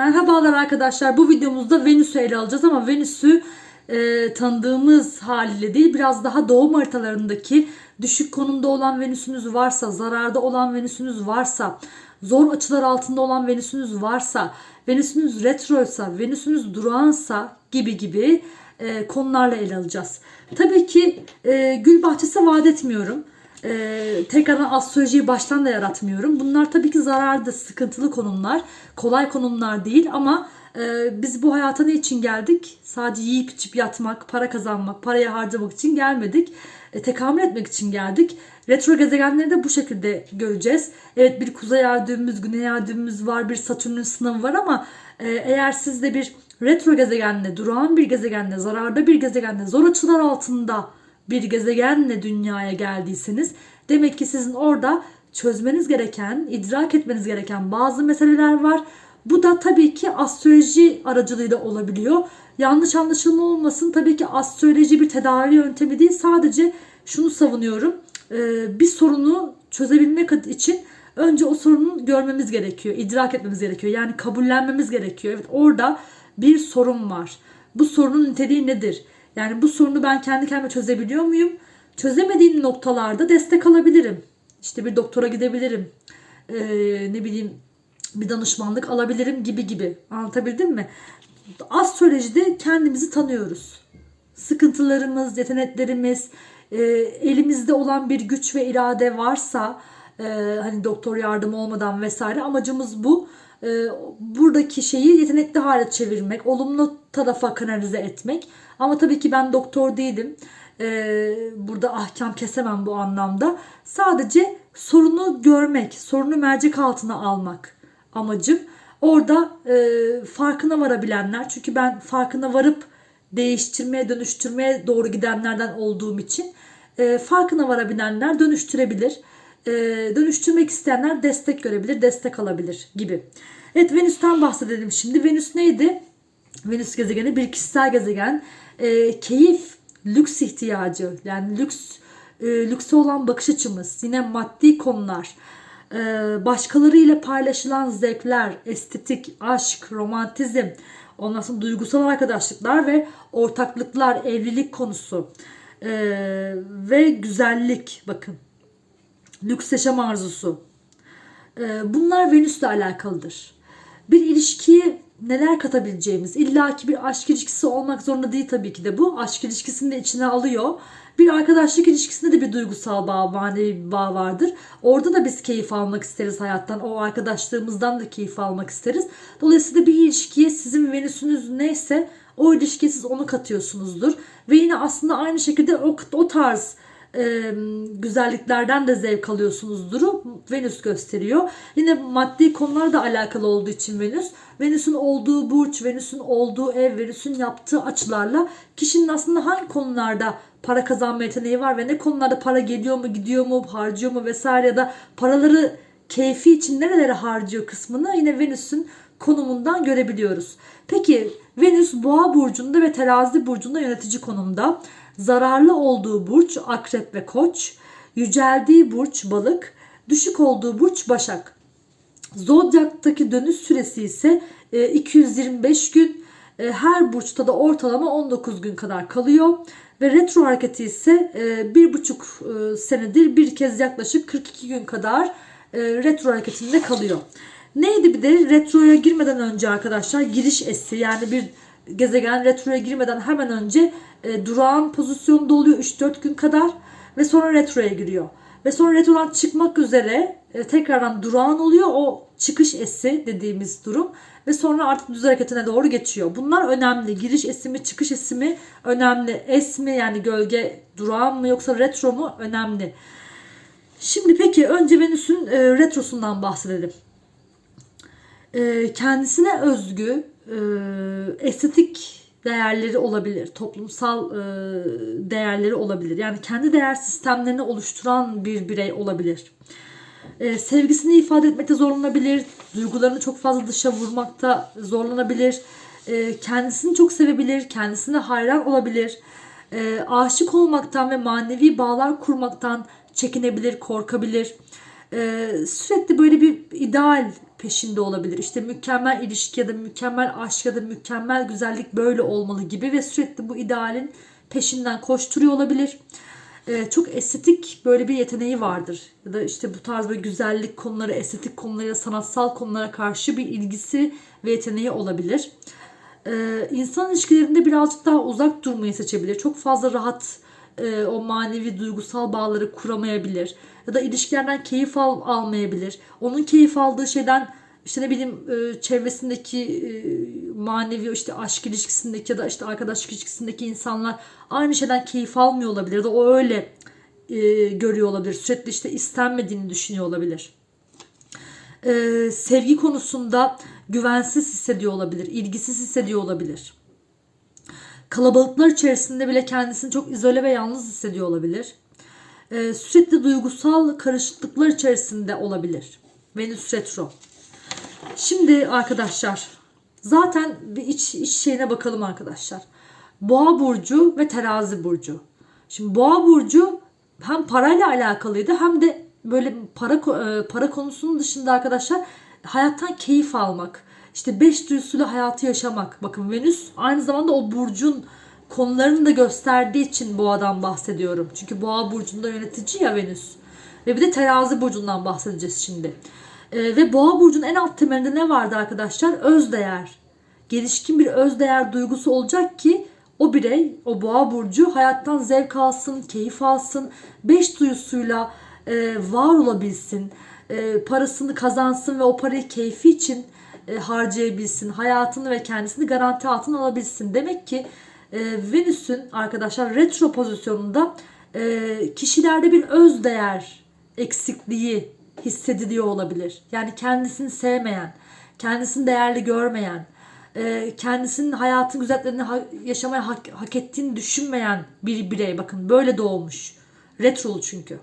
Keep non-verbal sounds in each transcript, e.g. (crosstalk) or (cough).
Merhabalar arkadaşlar. Bu videomuzda Venüs'ü ele alacağız ama Venüs'ü e, tanıdığımız haliyle değil biraz daha doğum haritalarındaki düşük konumda olan Venüs'ünüz varsa, zararda olan Venüs'ünüz varsa, zor açılar altında olan Venüs'ünüz varsa, Venüs'ünüz retroysa, Venüs'ünüz durağansa gibi gibi e, konularla ele alacağız. Tabii ki e, gül bahçesi vaat etmiyorum. Ee, tekrardan astrolojiyi baştan da yaratmıyorum. Bunlar tabii ki zararlı, sıkıntılı konumlar. Kolay konumlar değil ama e, biz bu hayata ne için geldik? Sadece yiyip içip yatmak, para kazanmak, parayı harcamak için gelmedik. E, tekamül etmek için geldik. Retro gezegenleri de bu şekilde göreceğiz. Evet bir kuzey ay düğümümüz, güney ay düğümümüz var, bir satürnün sınavı var ama e, eğer sizde bir retro gezegenle, durağan bir gezegenle, zararda bir gezegenle, zor açılar altında bir gezegenle dünyaya geldiyseniz demek ki sizin orada çözmeniz gereken, idrak etmeniz gereken bazı meseleler var. Bu da tabii ki astroloji aracılığıyla olabiliyor. Yanlış anlaşılma olmasın. Tabii ki astroloji bir tedavi yöntemi değil. Sadece şunu savunuyorum. Ee, bir sorunu çözebilmek için önce o sorunu görmemiz gerekiyor. idrak etmemiz gerekiyor. Yani kabullenmemiz gerekiyor. Evet orada bir sorun var. Bu sorunun niteliği nedir? Yani bu sorunu ben kendi kendime çözebiliyor muyum? Çözemediğim noktalarda destek alabilirim. İşte bir doktora gidebilirim. Ee, ne bileyim bir danışmanlık alabilirim gibi gibi. Anlatabildim mi? Astrolojide kendimizi tanıyoruz. Sıkıntılarımız, yeteneklerimiz, e, elimizde olan bir güç ve irade varsa e, hani doktor yardımı olmadan vesaire amacımız bu. E, buradaki şeyi yetenekli hale çevirmek, olumlu tarafa kanalize etmek. Ama tabii ki ben doktor değilim. Ee, burada ahkam kesemem bu anlamda. Sadece sorunu görmek, sorunu mercek altına almak amacım. Orada e, farkına varabilenler, çünkü ben farkına varıp değiştirmeye, dönüştürmeye doğru gidenlerden olduğum için e, farkına varabilenler dönüştürebilir. E, dönüştürmek isteyenler destek görebilir, destek alabilir gibi. Evet Venüs'ten bahsedelim şimdi. Venüs neydi? Venüs gezegeni bir kişisel gezegen. E, keyif, lüks ihtiyacı yani lüks e, lükse olan bakış açımız, yine maddi konular, e, başkalarıyla paylaşılan zevkler, estetik, aşk, romantizm, ondan sonra duygusal arkadaşlıklar ve ortaklıklar, evlilik konusu e, ve güzellik bakın. Lüks yaşam arzusu. E, bunlar Venüs'le alakalıdır. Bir ilişkiyi neler katabileceğimiz. İlla ki bir aşk ilişkisi olmak zorunda değil tabii ki de bu. Aşk ilişkisini de içine alıyor. Bir arkadaşlık ilişkisinde de bir duygusal bağ, manevi bir bağ vardır. Orada da biz keyif almak isteriz hayattan. O arkadaşlığımızdan da keyif almak isteriz. Dolayısıyla bir ilişkiye sizin Venüsünüz neyse o ilişkiye siz onu katıyorsunuzdur. Ve yine aslında aynı şekilde o, o tarz e, güzelliklerden de zevk alıyorsunuzdur. Venüs gösteriyor. Yine maddi konularla alakalı olduğu için Venüs. Venüs'ün olduğu burç, Venüs'ün olduğu ev, Venüs'ün yaptığı açılarla kişinin aslında hangi konularda para kazanma yeteneği var ve ne konularda para geliyor mu, gidiyor mu, harcıyor mu vesaire ya da paraları keyfi için nerelere harcıyor kısmını yine Venüs'ün konumundan görebiliyoruz. Peki Venüs Boğa burcunda ve Terazi burcunda yönetici konumda. Zararlı olduğu burç Akrep ve Koç, yüceldiği burç Balık, düşük olduğu burç Başak. Zodyaktaki dönüş süresi ise 225 gün. E, her burçta da ortalama 19 gün kadar kalıyor. Ve retro hareketi ise e, bir buçuk e, senedir bir kez yaklaşık 42 gün kadar retro hareketinde kalıyor. Neydi bir de retroya girmeden önce arkadaşlar giriş esi yani bir gezegen retroya girmeden hemen önce e, durağan pozisyonda oluyor 3-4 gün kadar ve sonra retroya giriyor. Ve sonra retrodan çıkmak üzere e, tekrardan durağan oluyor o çıkış esi dediğimiz durum ve sonra artık düz hareketine doğru geçiyor. Bunlar önemli. Giriş esimi, çıkış esimi önemli. Es mi yani gölge durağan mı yoksa retro mu önemli. Şimdi peki önce Venüs'ün e, retrosundan bahsedelim. E, kendisine özgü e, estetik değerleri olabilir, toplumsal e, değerleri olabilir. Yani kendi değer sistemlerini oluşturan bir birey olabilir. E, sevgisini ifade etmekte zorlanabilir, duygularını çok fazla dışa vurmakta zorlanabilir, e, kendisini çok sevebilir, kendisine hayran olabilir, e, aşık olmaktan ve manevi bağlar kurmaktan çekinebilir, korkabilir. E, sürekli böyle bir ideal peşinde olabilir. İşte mükemmel ilişki ya da mükemmel aşk ya da mükemmel güzellik böyle olmalı gibi ve sürekli bu idealin peşinden koşturuyor olabilir. Ee, çok estetik böyle bir yeteneği vardır. Ya da işte bu tarz böyle güzellik konuları, estetik konulara, sanatsal konulara karşı bir ilgisi ve yeteneği olabilir. Ee, insan ilişkilerinde birazcık daha uzak durmayı seçebilir. Çok fazla rahat e, o manevi duygusal bağları kuramayabilir. Ya da ilişkilerden keyif al, almayabilir. Onun keyif aldığı şeyden işte ne bileyim e, çevresindeki e, manevi işte aşk ilişkisindeki ya da işte arkadaşlık ilişkisindeki insanlar aynı şeyden keyif almıyor olabilir. Ya da o öyle e, görüyor olabilir. Sürekli işte istenmediğini düşünüyor olabilir. E, sevgi konusunda güvensiz hissediyor olabilir. ilgisiz hissediyor olabilir kalabalıklar içerisinde bile kendisini çok izole ve yalnız hissediyor olabilir. Ee, sürekli duygusal karışıklıklar içerisinde olabilir. Venüs retro. Şimdi arkadaşlar zaten bir iç, iç şeyine bakalım arkadaşlar. Boğa burcu ve terazi burcu. Şimdi boğa burcu hem parayla alakalıydı hem de böyle para e, para konusunun dışında arkadaşlar hayattan keyif almak. İşte beş duyusuyla hayatı yaşamak. Bakın Venüs aynı zamanda o burcun konularını da gösterdiği için boğadan bahsediyorum. Çünkü boğa burcunda yönetici ya Venüs. Ve bir de terazi burcundan bahsedeceğiz şimdi. Ee, ve boğa burcunun en alt temelinde ne vardı arkadaşlar? Özdeğer. Gelişkin bir özdeğer duygusu olacak ki o birey, o boğa burcu hayattan zevk alsın, keyif alsın, beş duyusuyla e, var olabilsin, e, parasını kazansın ve o parayı keyfi için e, harcayabilsin, hayatını ve kendisini garanti altına alabilsin. Demek ki e, Venüs'ün arkadaşlar retro pozisyonunda e, kişilerde bir öz değer eksikliği hissediliyor olabilir. Yani kendisini sevmeyen, kendisini değerli görmeyen, e, kendisinin hayatın güzelliklerini yaşamaya hak, hak ettiğini düşünmeyen bir birey bakın böyle doğmuş. Retrolu çünkü.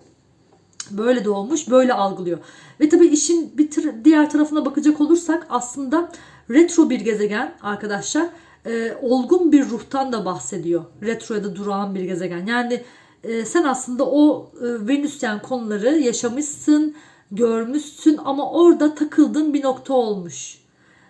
Böyle doğmuş, böyle algılıyor. Ve tabii işin bir diğer tarafına bakacak olursak aslında retro bir gezegen arkadaşlar e, olgun bir ruhtan da bahsediyor. Retro ya da durağan bir gezegen. Yani e, sen aslında o e, Venüsyen konuları yaşamışsın, görmüşsün ama orada takıldığın bir nokta olmuş.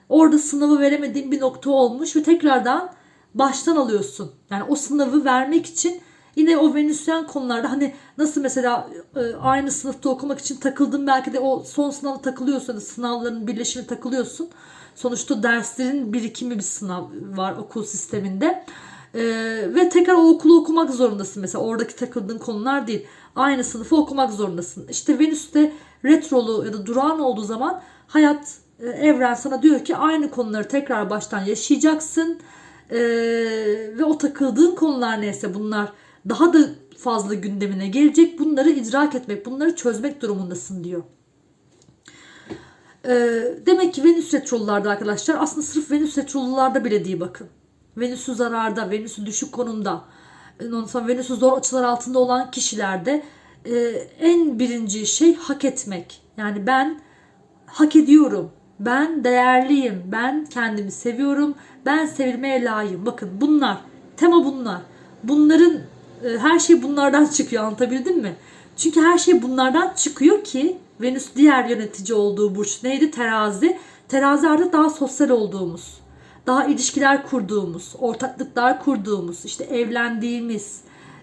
Orada sınavı veremediğin bir nokta olmuş ve tekrardan baştan alıyorsun. Yani o sınavı vermek için yine o Venüsyen konularda hani nasıl mesela e, aynı sınıfta okumak için takıldın belki de o son sınava takılıyorsun. Hani sınavların birleşimine takılıyorsun. Sonuçta derslerin birikimi bir sınav var okul sisteminde. Ee, ve tekrar o okulu okumak zorundasın mesela oradaki takıldığın konular değil. Aynı sınıfı okumak zorundasın. İşte Venüs'te retrolu ya da durağan olduğu zaman hayat e, evren sana diyor ki aynı konuları tekrar baştan yaşayacaksın. Ee, ve o takıldığın konular neyse bunlar daha da fazla gündemine gelecek. Bunları idrak etmek, bunları çözmek durumundasın diyor. Ee, demek ki Venüs retrolularda arkadaşlar aslında sırf Venüs retrolularda bile değil bakın. Venüs'ü zararda, Venüs'ü düşük konumda, Venüs'ü zor açılar altında olan kişilerde e, en birinci şey hak etmek. Yani ben hak ediyorum, ben değerliyim, ben kendimi seviyorum, ben sevilmeye layığım. Bakın bunlar, tema bunlar. Bunların e, her şey bunlardan çıkıyor anlatabildim mi? Çünkü her şey bunlardan çıkıyor ki Venüs diğer yönetici olduğu burç neydi? Terazi. Terazi artık daha sosyal olduğumuz, daha ilişkiler kurduğumuz, ortaklıklar kurduğumuz, işte evlendiğimiz,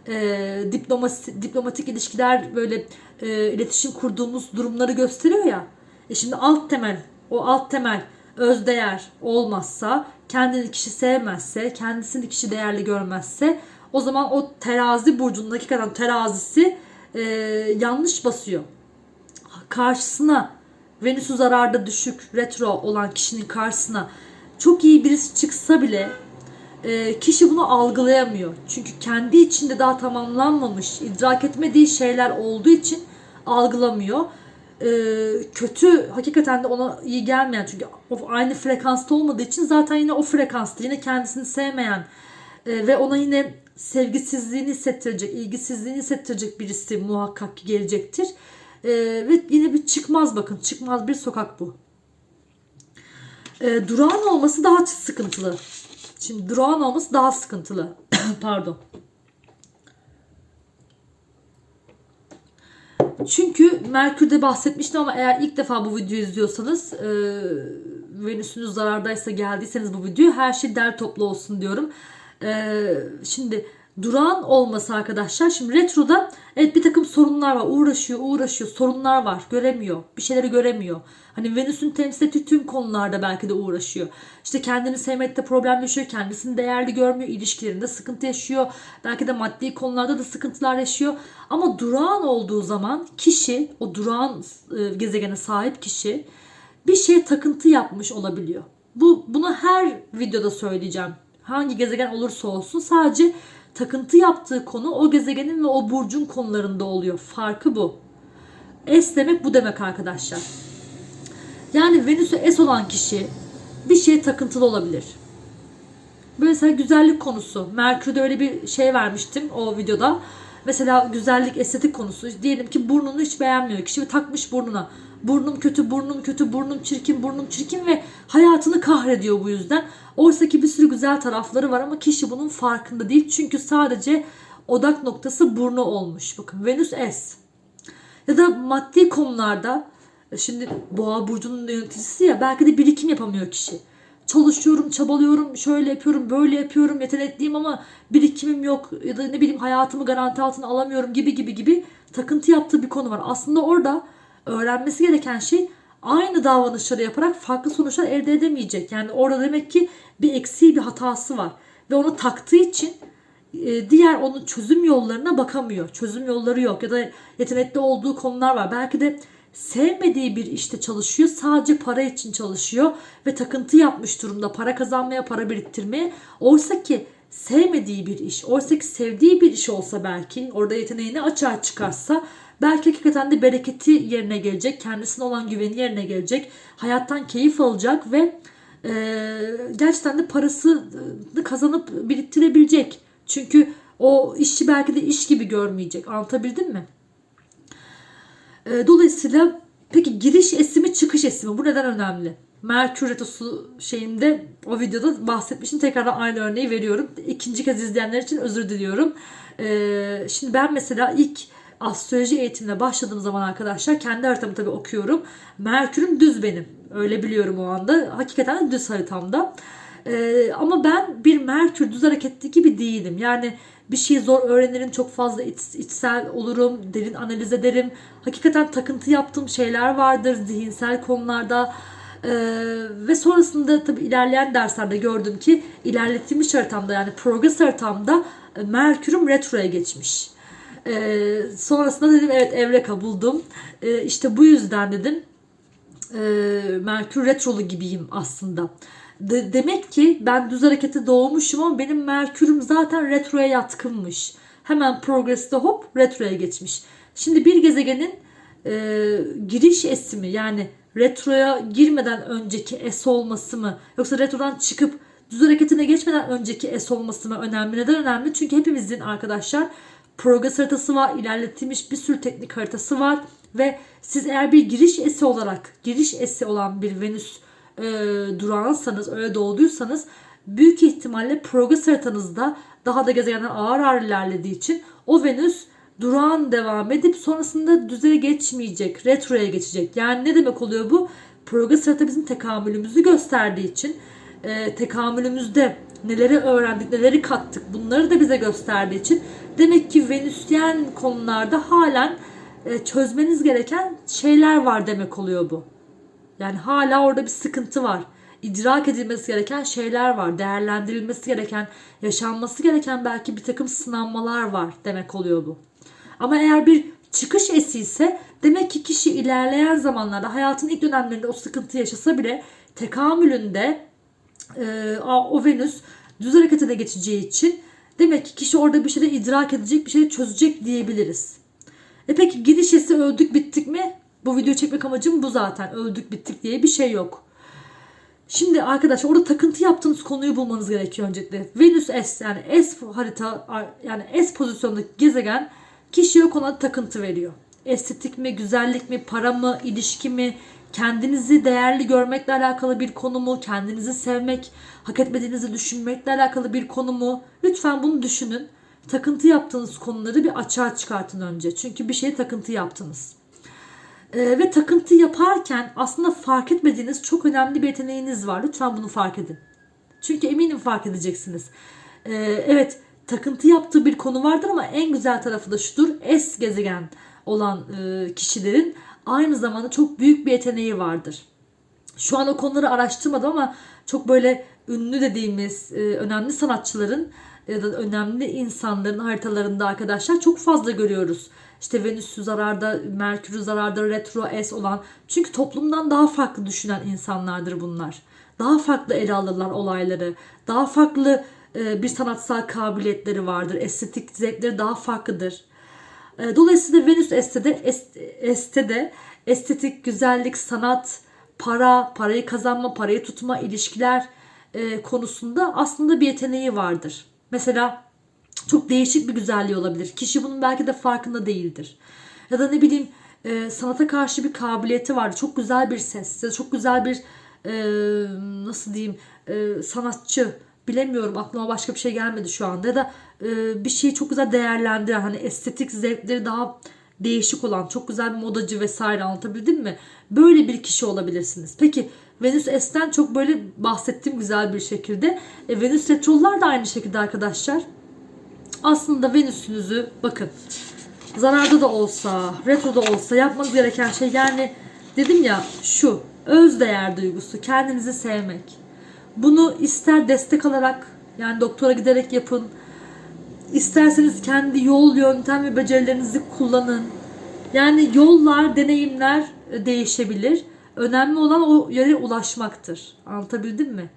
e, diplomasi, diplomatik ilişkiler böyle e, iletişim kurduğumuz durumları gösteriyor ya. E şimdi alt temel, o alt temel özdeğer olmazsa, kendini kişi sevmezse, kendisini kişi değerli görmezse o zaman o terazi burcundaki kadar terazisi e, yanlış basıyor. Karşısına Venüs'ü zararda düşük retro olan kişinin karşısına çok iyi birisi çıksa bile e, kişi bunu algılayamıyor. Çünkü kendi içinde daha tamamlanmamış, idrak etmediği şeyler olduğu için algılamıyor. E, kötü hakikaten de ona iyi gelmeyen çünkü aynı frekansta olmadığı için zaten yine o frekansta yine kendisini sevmeyen e, ve ona yine sevgisizliğini hissettirecek, ilgisizliğini hissettirecek birisi muhakkak ki gelecektir. E, ve yine bir çıkmaz bakın, çıkmaz bir sokak bu. E, durağan olması daha sıkıntılı. Şimdi durağan olması daha sıkıntılı. (coughs) Pardon. Çünkü Merkür'de bahsetmiştim ama eğer ilk defa bu videoyu izliyorsanız e, Venüs'ünüz zarardaysa geldiyseniz bu videoyu her şey der toplu olsun diyorum. E, şimdi durağan olması arkadaşlar. Şimdi retroda evet bir takım sorunlar var. Uğraşıyor, uğraşıyor. Sorunlar var. Göremiyor. Bir şeyleri göremiyor. Hani Venüs'ün temsil ettiği tüm konularda belki de uğraşıyor. İşte kendini sevmekte problem yaşıyor. Kendisini değerli görmüyor. ilişkilerinde sıkıntı yaşıyor. Belki de maddi konularda da sıkıntılar yaşıyor. Ama durağan olduğu zaman kişi, o durağan e, gezegene sahip kişi bir şeye takıntı yapmış olabiliyor. Bu bunu her videoda söyleyeceğim. Hangi gezegen olursa olsun sadece takıntı yaptığı konu o gezegenin ve o burcun konularında oluyor. Farkı bu. Es demek bu demek arkadaşlar. Yani Venüs'ü es olan kişi bir şeye takıntılı olabilir. Böyle mesela güzellik konusu. Merkür'de öyle bir şey vermiştim o videoda. Mesela güzellik, estetik konusu. Diyelim ki burnunu hiç beğenmiyor. Kişi bir takmış burnuna. Burnum kötü, burnum kötü, burnum çirkin, burnum çirkin ve hayatını kahrediyor bu yüzden. Oysa ki bir sürü güzel tarafları var ama kişi bunun farkında değil. Çünkü sadece odak noktası burnu olmuş. Bakın Venüs S. Ya da maddi konularda e, şimdi boğa burcunun yöneticisi ya belki de birikim yapamıyor kişi. Çalışıyorum, çabalıyorum, şöyle yapıyorum, böyle yapıyorum, yetenekliyim ama birikimim yok ya da ne bileyim hayatımı garanti altına alamıyorum gibi gibi gibi takıntı yaptığı bir konu var. Aslında orada öğrenmesi gereken şey aynı davranışları yaparak farklı sonuçlar elde edemeyecek. Yani orada demek ki bir eksiği bir hatası var. Ve onu taktığı için e, diğer onun çözüm yollarına bakamıyor. Çözüm yolları yok ya da yetenekli olduğu konular var. Belki de sevmediği bir işte çalışıyor. Sadece para için çalışıyor ve takıntı yapmış durumda. Para kazanmaya, para biriktirmeye. Oysa ki sevmediği bir iş, oysa ki sevdiği bir iş olsa belki orada yeteneğini açığa çıkarsa belki hakikaten de bereketi yerine gelecek, kendisine olan güveni yerine gelecek, hayattan keyif alacak ve e, gerçekten de parasını kazanıp biriktirebilecek. Çünkü o işçi belki de iş gibi görmeyecek. Anlatabildim mi? E, dolayısıyla peki giriş esimi çıkış esimi bu neden önemli? Merkür Retrosu şeyinde o videoda bahsetmiştim. Tekrardan aynı örneği veriyorum. İkinci kez izleyenler için özür diliyorum. E, şimdi ben mesela ilk astroloji eğitimine başladığım zaman arkadaşlar kendi haritamı tabii okuyorum. Merkür'üm düz benim. Öyle biliyorum o anda. Hakikaten düz haritamda. Ee, ama ben bir Merkür düz hareketli gibi değilim. Yani bir şeyi zor öğrenirim, çok fazla iç, içsel olurum, derin analiz ederim. Hakikaten takıntı yaptığım şeyler vardır zihinsel konularda. Ee, ve sonrasında tabii ilerleyen derslerde gördüm ki ilerlettiğimiz haritamda yani progress haritamda e, Merkür'üm retroya geçmiş. Ee, sonrasında dedim evet Evreka buldum. Ee, işte bu yüzden dedim e, Merkür retrolu gibiyim aslında. De, demek ki ben düz harekete doğmuşum ama benim Merkür'üm zaten retroya yatkınmış. Hemen progress'te hop retroya geçmiş. Şimdi bir gezegenin e, giriş esimi yani retroya girmeden önceki es olması mı yoksa retrodan çıkıp düz hareketine geçmeden önceki es olması mı önemli? Neden önemli? Çünkü hepimizin arkadaşlar progress haritası var, ilerletilmiş bir sürü teknik haritası var ve siz eğer bir giriş esi olarak, giriş esi olan bir Venüs e, durağınsanız, öyle doğduysanız büyük ihtimalle progress haritanızda daha da gezegenler ağır ağır ilerlediği için o Venüs durağan devam edip sonrasında düzeye geçmeyecek, retroya geçecek. Yani ne demek oluyor bu? Progress harita bizim tekamülümüzü gösterdiği için e, tekamülümüzde neleri öğrendik, neleri kattık bunları da bize gösterdiği için demek ki Venüsyen konularda halen e, çözmeniz gereken şeyler var demek oluyor bu. Yani hala orada bir sıkıntı var. İdrak edilmesi gereken şeyler var. Değerlendirilmesi gereken, yaşanması gereken belki bir takım sınanmalar var demek oluyor bu. Ama eğer bir çıkış esi ise demek ki kişi ilerleyen zamanlarda hayatın ilk dönemlerinde o sıkıntı yaşasa bile tekamülünde e, o Venüs düz harekete geçeceği için demek ki kişi orada bir şeyler idrak edecek, bir şeyler çözecek diyebiliriz. E peki gidişesi öldük bittik mi? Bu videoyu çekmek amacım bu zaten. Öldük bittik diye bir şey yok. Şimdi arkadaşlar orada takıntı yaptığınız konuyu bulmanız gerekiyor öncelikle. Venüs S yani S harita yani S pozisyondaki gezegen kişiye o konuda takıntı veriyor. Estetik mi, güzellik mi, para mı, ilişki mi, kendinizi değerli görmekle alakalı bir konu mu, kendinizi sevmek, hak etmediğinizi düşünmekle alakalı bir konu mu? Lütfen bunu düşünün. takıntı yaptığınız konuları bir açığa çıkartın önce. Çünkü bir şeye takıntı yaptınız. Ee, ve takıntı yaparken aslında fark etmediğiniz çok önemli bir yeteneğiniz var. Lütfen bunu fark edin. Çünkü eminim fark edeceksiniz. Ee, evet takıntı yaptığı bir konu vardır ama en güzel tarafı da şudur. Es gezegen olan e, kişilerin aynı zamanda çok büyük bir yeteneği vardır. Şu an o konuları araştırmadım ama çok böyle ünlü dediğimiz e, önemli sanatçıların ya da önemli insanların haritalarında arkadaşlar çok fazla görüyoruz. İşte Venüs'ü zararda, Merkür'ü zararda, retro S olan. Çünkü toplumdan daha farklı düşünen insanlardır bunlar. Daha farklı ele alırlar olayları. Daha farklı e, bir sanatsal kabiliyetleri vardır. Estetik zevkleri daha farklıdır. E, Dolayısıyla Venüs Este'de, est- Este'de estetik, güzellik, sanat, para, parayı kazanma, parayı tutma, ilişkiler e, konusunda aslında bir yeteneği vardır. Mesela çok değişik bir güzelliği olabilir. Kişi bunun belki de farkında değildir. Ya da ne bileyim e, sanata karşı bir kabiliyeti vardır. Çok güzel bir ses, çok güzel bir e, nasıl diyeyim sanatçı bilemiyorum aklıma başka bir şey gelmedi şu anda ya da e, bir şeyi çok güzel değerlendiren hani estetik zevkleri daha değişik olan çok güzel bir modacı vesaire anlatabildim mi? Böyle bir kişi olabilirsiniz. Peki Venüs S'ten çok böyle bahsettiğim güzel bir şekilde. E, Venüs retrolar da aynı şekilde arkadaşlar. Aslında Venüs'ünüzü bakın zararda da olsa, retro da olsa yapmanız gereken şey yani dedim ya şu öz değer duygusu, kendinizi sevmek. Bunu ister destek alarak yani doktora giderek yapın. İsterseniz kendi yol, yöntem ve becerilerinizi kullanın. Yani yollar, deneyimler e, değişebilir. Önemli olan o yere ulaşmaktır. Anlatabildim mi?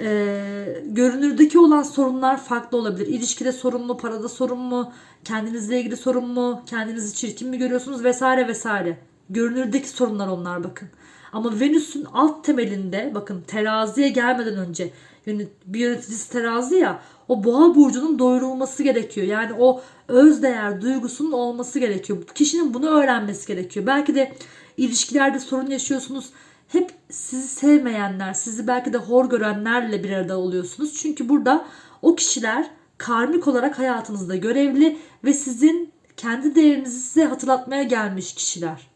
Ee, görünürdeki olan sorunlar farklı olabilir. İlişkide sorun mu, parada sorun mu, kendinizle ilgili sorun mu, kendinizi çirkin mi görüyorsunuz vesaire vesaire. Görünürdeki sorunlar onlar bakın. Ama Venüs'ün alt temelinde bakın teraziye gelmeden önce yani bir yöneticisi terazi ya o boğa burcunun doyurulması gerekiyor. Yani o öz değer duygusunun olması gerekiyor. Kişinin bunu öğrenmesi gerekiyor. Belki de ilişkilerde sorun yaşıyorsunuz. Hep sizi sevmeyenler, sizi belki de hor görenlerle bir arada oluyorsunuz. Çünkü burada o kişiler karmik olarak hayatınızda görevli ve sizin kendi değerinizi size hatırlatmaya gelmiş kişiler.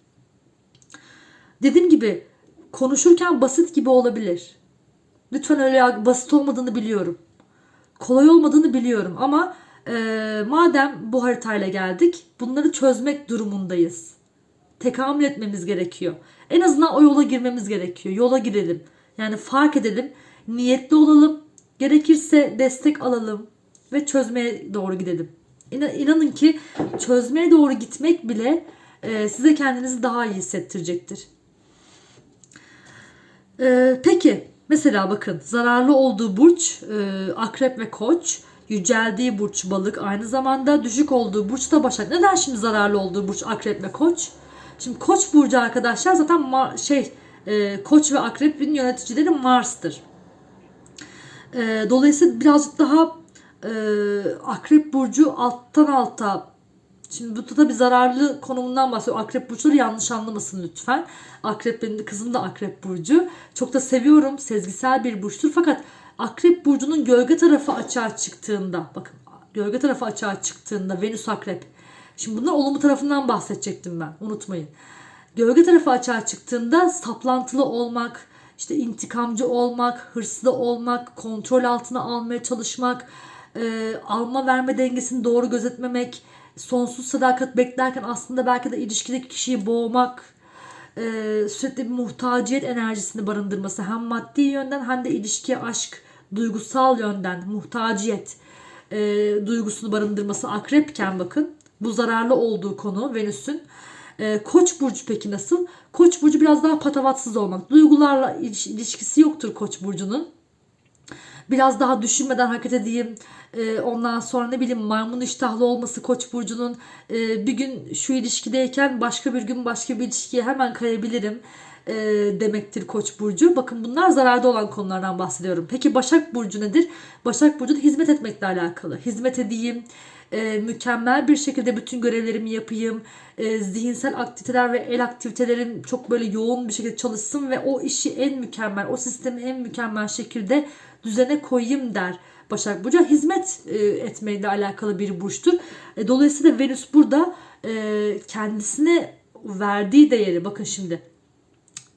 Dediğim gibi konuşurken basit gibi olabilir. Lütfen öyle basit olmadığını biliyorum. Kolay olmadığını biliyorum ama e, madem bu haritayla geldik bunları çözmek durumundayız. Tekamül etmemiz gerekiyor. En azından o yola girmemiz gerekiyor. Yola girelim. Yani fark edelim. Niyetli olalım. Gerekirse destek alalım. Ve çözmeye doğru gidelim. İna- İnanın ki çözmeye doğru gitmek bile e, size kendinizi daha iyi hissettirecektir. Ee, peki mesela bakın zararlı olduğu burç e, akrep ve koç. Yüceldiği burç balık aynı zamanda düşük olduğu burç da başak. Neden şimdi zararlı olduğu burç akrep ve koç? Şimdi koç burcu arkadaşlar zaten ma- şey e, koç ve akrepin yöneticileri Mars'tır. E, dolayısıyla birazcık daha e, akrep burcu alttan alta Şimdi bu tabi zararlı konumundan bahsediyor. Akrep burçları yanlış anlamasın lütfen. Akrep benim de kızım da akrep burcu. Çok da seviyorum. Sezgisel bir burçtur. Fakat akrep burcunun gölge tarafı açığa çıktığında bakın gölge tarafı açığa çıktığında Venüs akrep. Şimdi bunlar olumlu tarafından bahsedecektim ben. Unutmayın. Gölge tarafı açığa çıktığında saplantılı olmak, işte intikamcı olmak, hırslı olmak, kontrol altına almaya çalışmak, e, alma verme dengesini doğru gözetmemek, sonsuz sadakat beklerken aslında belki de ilişkideki kişiyi boğmak, e, sürekli bir muhtaciyet enerjisini barındırması hem maddi yönden hem de ilişki, aşk, duygusal yönden muhtaciyet e, duygusunu barındırması akrepken bakın bu zararlı olduğu konu Venüs'ün. E, Koç burcu peki nasıl? Koç burcu biraz daha patavatsız olmak. Duygularla iliş- ilişkisi yoktur Koç burcunun biraz daha düşünmeden hareket edeyim. Ee, ondan sonra ne bileyim maymun iştahlı olması Koç burcunun Ee, bir gün şu ilişkideyken başka bir gün başka bir ilişkiye hemen kayabilirim ee, demektir Koç burcu. Bakın bunlar zararda olan konulardan bahsediyorum. Peki Başak burcu nedir? Başak burcu hizmet etmekle alakalı. Hizmet edeyim, e, mükemmel bir şekilde bütün görevlerimi yapayım. E, zihinsel aktiviteler ve el aktivitelerim çok böyle yoğun bir şekilde çalışsın ve o işi en mükemmel, o sistemi en mükemmel şekilde düzene koyayım der. Başak Burcu hizmet e, etmeyle alakalı bir burçtur. E, dolayısıyla Venüs burada e, kendisine verdiği değeri bakın şimdi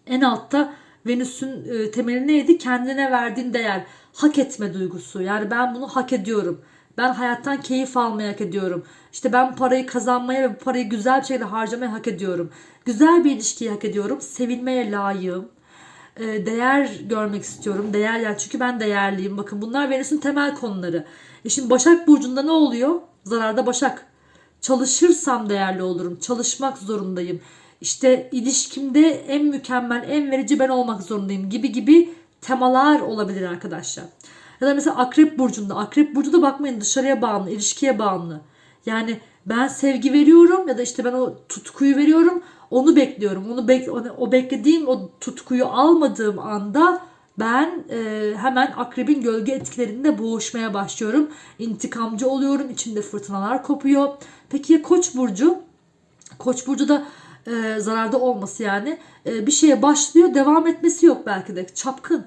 en altta Venüs'ün e, temeli neydi? Kendine verdiğin değer, hak etme duygusu. Yani ben bunu hak ediyorum. Ben hayattan keyif almayı hak ediyorum. İşte ben parayı kazanmaya ve bu parayı güzel bir şekilde harcamayı hak ediyorum. Güzel bir ilişkiyi hak ediyorum. Sevilmeye layığım. E, değer görmek istiyorum. Değer yani çünkü ben değerliyim. Bakın bunlar Venüs'ün temel konuları. E şimdi Başak Burcu'nda ne oluyor? Zararda Başak. Çalışırsam değerli olurum. Çalışmak zorundayım. İşte ilişkimde en mükemmel, en verici ben olmak zorundayım gibi gibi temalar olabilir arkadaşlar. Ya da mesela Akrep Burcu'nda. Akrep Burcu da bakmayın dışarıya bağımlı, ilişkiye bağımlı. Yani ben sevgi veriyorum ya da işte ben o tutkuyu veriyorum. Onu bekliyorum. Onu bek o beklediğim o tutkuyu almadığım anda ben e, hemen akrebin gölge etkilerinde boğuşmaya başlıyorum. İntikamcı oluyorum. İçimde fırtınalar kopuyor. Peki ya Koç burcu? Koç burcu da e, zararda olması yani E, bir şeye başlıyor devam etmesi yok belki de çapkın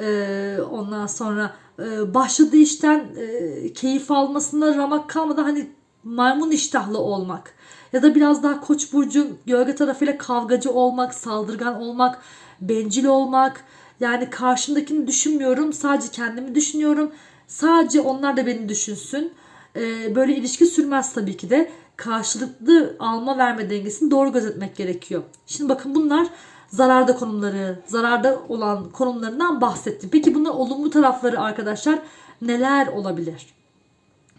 E, ondan sonra e, başladığı işten e, keyif almasına ramak kalmadan hani maymun iştahlı olmak ya da biraz daha koç burcu gölge tarafıyla kavgacı olmak saldırgan olmak bencil olmak yani karşımdakini düşünmüyorum sadece kendimi düşünüyorum sadece onlar da beni düşünsün ee, böyle ilişki sürmez tabii ki de. Karşılıklı alma verme dengesini doğru gözetmek gerekiyor. Şimdi bakın bunlar zararda konumları, zararda olan konumlarından bahsettim. Peki bunların olumlu tarafları arkadaşlar neler olabilir?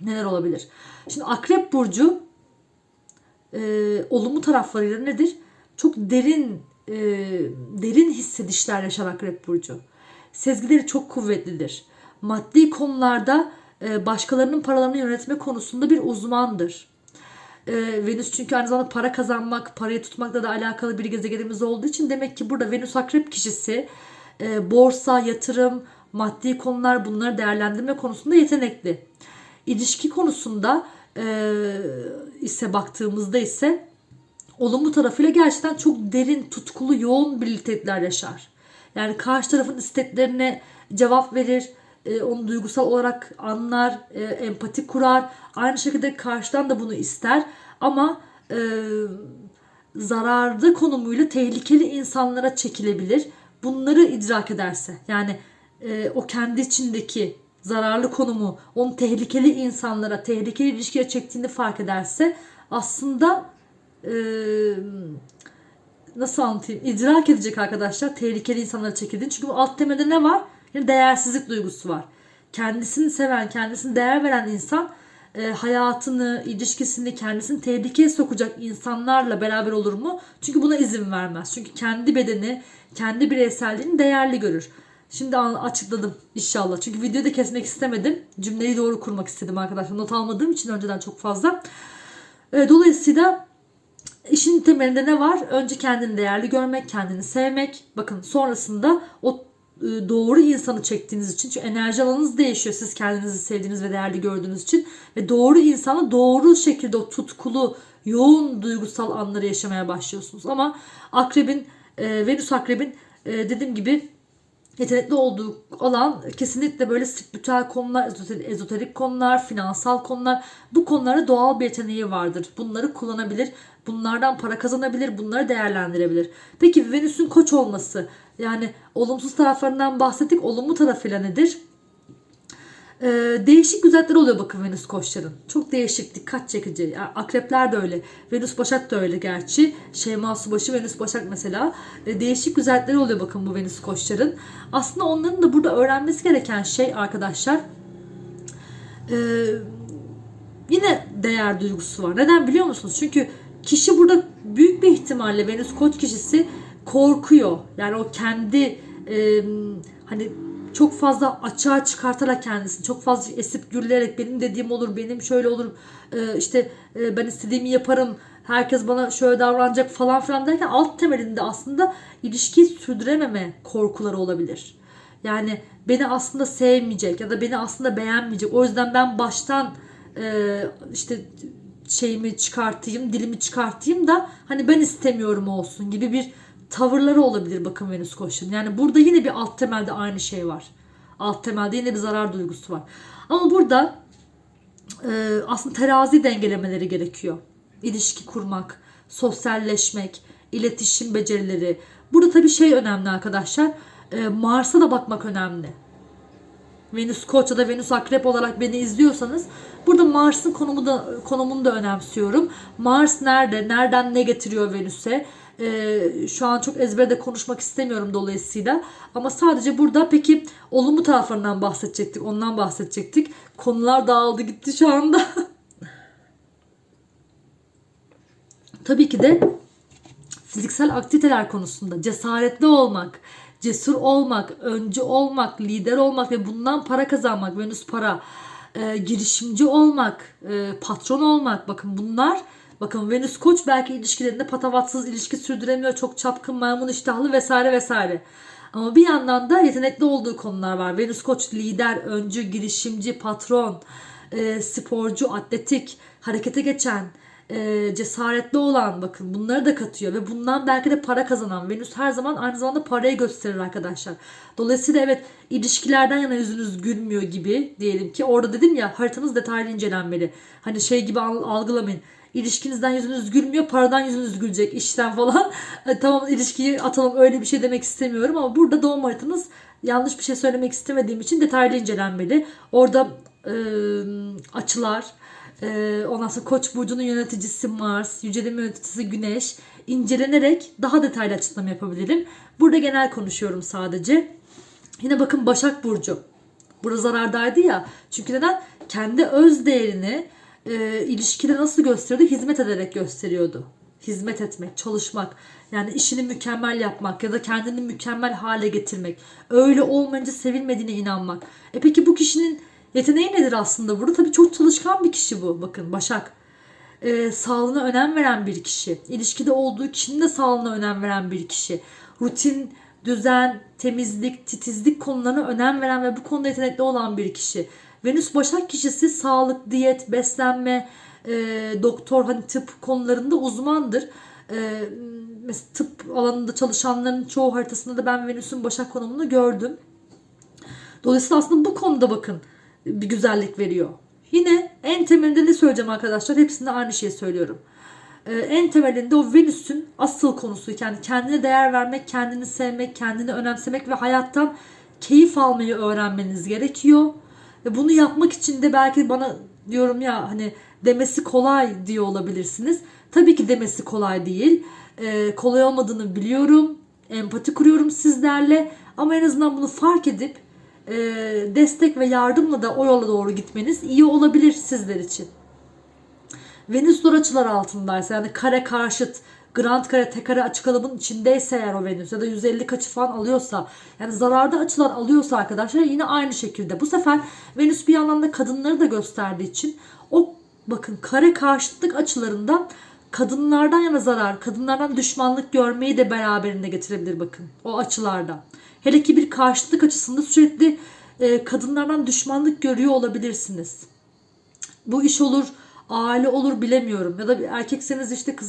Neler olabilir? Şimdi Akrep Burcu e, olumlu taraflarıyla nedir? Çok derin e, derin hissedişler yaşar Akrep Burcu. Sezgileri çok kuvvetlidir. Maddi konularda e, başkalarının paralarını yönetme konusunda bir uzmandır. E, Venüs çünkü aynı zamanda para kazanmak, parayı tutmakla da alakalı bir gezegenimiz olduğu için demek ki burada Venüs Akrep kişisi e, borsa, yatırım, maddi konular bunları değerlendirme konusunda yetenekli. İlişki konusunda e, ise baktığımızda ise olumlu tarafıyla gerçekten çok derin, tutkulu, yoğun birliktelikler yaşar. Yani karşı tarafın isteklerine cevap verir, e, onu duygusal olarak anlar, e, empati kurar. Aynı şekilde karşıdan da bunu ister ama e, zararlı konumuyla tehlikeli insanlara çekilebilir. Bunları idrak ederse yani e, o kendi içindeki zararlı konumu onu tehlikeli insanlara, tehlikeli ilişkiye çektiğini fark ederse aslında e, nasıl anlatayım? İdrak edecek arkadaşlar tehlikeli insanlara çekildiğini. Çünkü bu alt temelde ne var? Yani değersizlik duygusu var. Kendisini seven, kendisine değer veren insan e, hayatını, ilişkisini, kendisini tehlikeye sokacak insanlarla beraber olur mu? Çünkü buna izin vermez. Çünkü kendi bedeni, kendi bireyselliğini değerli görür. Şimdi açıkladım inşallah. Çünkü videoyu da kesmek istemedim. Cümleyi doğru kurmak istedim arkadaşlar. Not almadığım için önceden çok fazla. E, dolayısıyla İşin temelinde ne var? Önce kendini değerli görmek, kendini sevmek. Bakın sonrasında o doğru insanı çektiğiniz için çünkü enerji alanınız değişiyor siz kendinizi sevdiğiniz ve değerli gördüğünüz için ve doğru insana doğru şekilde o tutkulu yoğun duygusal anları yaşamaya başlıyorsunuz ama akrebin e, Venüs akrebin e, dediğim gibi yetenekli olduğu alan kesinlikle böyle spiritüel konular, ezoterik konular, finansal konular. Bu konulara doğal bir yeteneği vardır. Bunları kullanabilir. Bunlardan para kazanabilir. Bunları değerlendirebilir. Peki Venüs'ün koç olması yani olumsuz taraflarından bahsettik. Olumlu tarafıyla nedir? Ee, değişik güzellikler oluyor bakın Venüs koçların. Çok değişik, dikkat çekici. Yani akrepler de öyle. Venüs Başak da öyle gerçi. Şeyma Subaşı, Venüs Başak mesela. Ee, değişik güzellikleri oluyor bakın bu Venüs koçların. Aslında onların da burada öğrenmesi gereken şey arkadaşlar. Ee, yine değer duygusu var. Neden biliyor musunuz? Çünkü kişi burada büyük bir ihtimalle Venüs koç kişisi korkuyor. Yani o kendi e, hani çok fazla açığa çıkartarak kendisini çok fazla esip gürleyerek benim dediğim olur benim şöyle olur e, işte e, ben istediğimi yaparım herkes bana şöyle davranacak falan filan derken alt temelinde aslında ilişkiyi sürdürememe korkuları olabilir. Yani beni aslında sevmeyecek ya da beni aslında beğenmeyecek. O yüzden ben baştan e, işte şeyimi çıkartayım, dilimi çıkartayım da hani ben istemiyorum olsun gibi bir tavırları olabilir bakın Venüs koçların. Yani burada yine bir alt temelde aynı şey var. Alt temelde yine bir zarar duygusu var. Ama burada e, aslında terazi dengelemeleri gerekiyor. İlişki kurmak, sosyalleşmek, iletişim becerileri. Burada tabii şey önemli arkadaşlar. E, Mars'a da bakmak önemli. Venüs Koç da Venüs Akrep olarak beni izliyorsanız burada Mars'ın konumu da, konumunu da önemsiyorum. Mars nerede? Nereden ne getiriyor Venüs'e? Ee, şu an çok ezberde konuşmak istemiyorum dolayısıyla. Ama sadece burada peki olumlu taraflarından bahsedecektik. Ondan bahsedecektik. Konular dağıldı gitti şu anda. (laughs) Tabii ki de fiziksel aktiviteler konusunda cesaretli olmak, cesur olmak, öncü olmak, lider olmak ve bundan para kazanmak, Venüs para, e, girişimci olmak, e, patron olmak. Bakın bunlar, bakın Venüs koç belki ilişkilerinde patavatsız ilişki sürdüremiyor, çok çapkın, maymun iştahlı vesaire vesaire. Ama bir yandan da yetenekli olduğu konular var. Venüs koç lider, öncü, girişimci, patron, e, sporcu, atletik, harekete geçen, e, cesaretli olan bakın bunları da katıyor ve bundan belki de para kazanan Venüs her zaman aynı zamanda parayı gösterir arkadaşlar. Dolayısıyla evet ilişkilerden yana yüzünüz gülmüyor gibi diyelim ki orada dedim ya haritanız detaylı incelenmeli. Hani şey gibi al- algılamayın. İlişkinizden yüzünüz gülmüyor, paradan yüzünüz gülecek, işten falan. (laughs) E, tamam ilişkiyi atalım öyle bir şey demek istemiyorum ama burada doğum haritanız yanlış bir şey söylemek istemediğim için detaylı incelenmeli. Orada e, açılar, ee, ondan sonra Koç burcunun yöneticisi Mars, yüceleme yöneticisi Güneş incelenerek daha detaylı açıklama yapabilirim. Burada genel konuşuyorum sadece. Yine bakın Başak burcu. Burada zarardaydı ya. Çünkü neden? Kendi öz değerini e, ilişkide nasıl gösteriyordu? Hizmet ederek gösteriyordu. Hizmet etmek, çalışmak. Yani işini mükemmel yapmak ya da kendini mükemmel hale getirmek. Öyle olmayınca sevilmediğine inanmak. E peki bu kişinin yeteneği nedir aslında burada? Tabii çok çalışkan bir kişi bu. Bakın Başak. E, sağlığına önem veren bir kişi. İlişkide olduğu kişinin de sağlığına önem veren bir kişi. Rutin, düzen, temizlik, titizlik konularına önem veren ve bu konuda yetenekli olan bir kişi. Venüs Başak kişisi sağlık, diyet, beslenme, e, doktor, hani tıp konularında uzmandır. E, mesela tıp alanında çalışanların çoğu haritasında da ben Venüs'ün Başak konumunu gördüm. Dolayısıyla aslında bu konuda bakın bir güzellik veriyor. Yine en temelinde ne söyleyeceğim arkadaşlar? Hepsinde aynı şeyi söylüyorum. Ee, en temelinde o Venüs'ün asıl konusu yani kendine değer vermek, kendini sevmek, kendini önemsemek ve hayattan keyif almayı öğrenmeniz gerekiyor. Ve bunu yapmak için de belki bana diyorum ya hani demesi kolay diyor olabilirsiniz. Tabii ki demesi kolay değil. Ee, kolay olmadığını biliyorum. Empati kuruyorum sizlerle. Ama en azından bunu fark edip e, destek ve yardımla da o yola doğru gitmeniz iyi olabilir sizler için. Venüs zor açılar altındaysa yani kare karşıt grand kare tek kare açı kalıbın içindeyse eğer o Venüs ya da 150 kaçı falan alıyorsa yani zararda açılar alıyorsa arkadaşlar yine aynı şekilde. Bu sefer Venüs bir yandan da kadınları da gösterdiği için o bakın kare karşıtlık açılarında kadınlardan yana zarar, kadınlardan düşmanlık görmeyi de beraberinde getirebilir bakın o açılarda. Hele ki bir karşıtlık açısında sürekli e, kadınlardan düşmanlık görüyor olabilirsiniz. Bu iş olur, aile olur bilemiyorum. Ya da bir erkekseniz işte kız